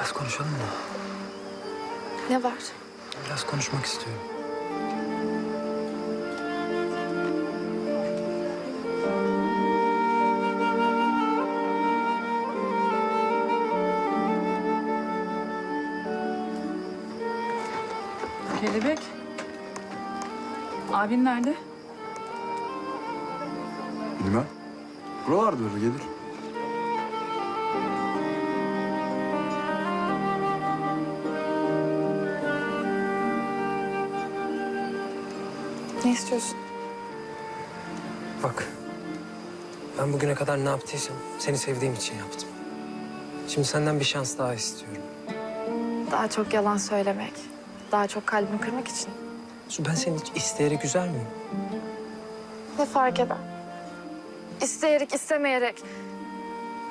Biraz konuşalım mı? Ne var? Biraz konuşmak istiyorum. Kelebek. Abin nerede? Bilmem. Buralarda öyle gelir. Ne istiyorsun? Bak. Ben bugüne kadar ne yaptıysam seni sevdiğim için yaptım. Şimdi senden bir şans daha istiyorum. Daha çok yalan söylemek. Daha çok kalbimi kırmak için. Su ben seni hiç isteyerek güzel miyim? Ne fark eder? İsteyerek, istemeyerek.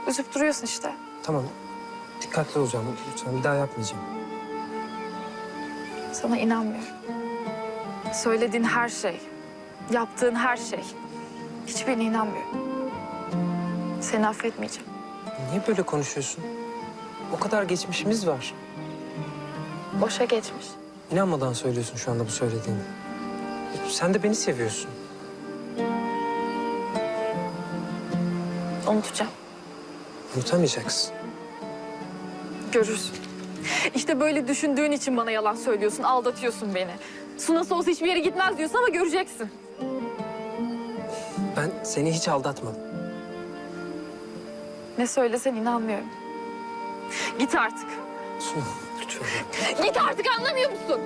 Üzüp duruyorsun işte. Tamam. Dikkatli olacağım. Lütfen bir daha yapmayacağım. Sana inanmıyorum. Söylediğin her şey, yaptığın her şey. Hiçbirine inanmıyorum. Seni affetmeyeceğim. Niye böyle konuşuyorsun? O kadar geçmişimiz var. Boşa geçmiş. İnanmadan söylüyorsun şu anda bu söylediğini. Sen de beni seviyorsun. Unutacağım. Unutamayacaksın. Görürsün. İşte böyle düşündüğün için bana yalan söylüyorsun, aldatıyorsun beni. Su nasıl olsa hiçbir yere gitmez diyorsun ama göreceksin. Ben seni hiç aldatmadım. Ne söylesen inanmıyorum. Git artık. Su lütfen. Git artık anlamıyor musun?